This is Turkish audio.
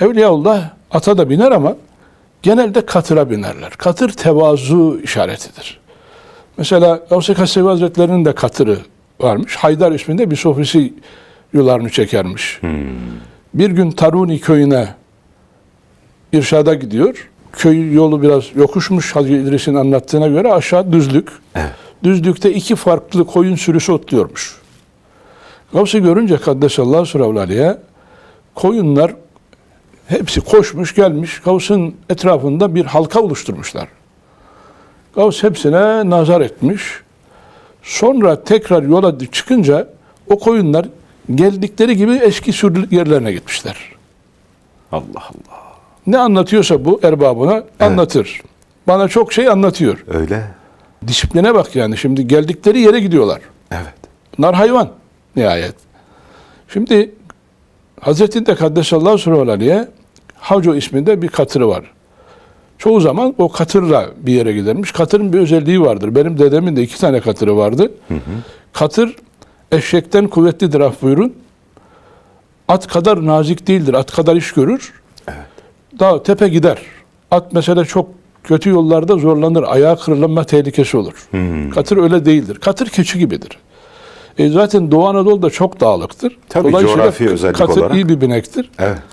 Evliyaullah ata da biner ama genelde katıra binerler. Katır tevazu işaretidir. Mesela Gavs-ı Kassevi Hazretleri'nin de katırı varmış. Haydar isminde bir sofisi yularını çekermiş. Bir gün Taruni köyüne irşada gidiyor. Köy yolu biraz yokuşmuş Hacı İdris'in anlattığına göre aşağı düzlük. Evet. Düzlükte iki farklı koyun sürüsü otluyormuş. Gavs'ı görünce Kaddesallahu aleyhe koyunlar hepsi koşmuş gelmiş. Gavs'ın etrafında bir halka oluşturmuşlar. Gavs hepsine nazar etmiş. Sonra tekrar yola çıkınca o koyunlar geldikleri gibi eski sürü yerlerine gitmişler. Allah Allah. Ne anlatıyorsa bu erbabına anlatır. Bana çok şey anlatıyor. Öyle. Disipline bak yani şimdi geldikleri yere gidiyorlar. Evet. Bunlar hayvan nihayet. Şimdi Hazreti de Kaddesallahu Süreyya Ali'ye Havco isminde bir katırı var. Çoğu zaman o katırla bir yere gidermiş. Katırın bir özelliği vardır. Benim dedemin de iki tane katırı vardı. Katır eşekten kuvvetlidir af buyurun. At kadar nazik değildir. At kadar iş görür. Evet. Dağ tepe gider. At mesela çok kötü yollarda zorlanır. Ayağı kırılma tehlikesi olur. Katır öyle değildir. Katır keçi gibidir. E zaten Doğu Anadolu da çok dağlıktır. Tabii, coğrafi özellik katır olarak. iyi bir binektir. Evet.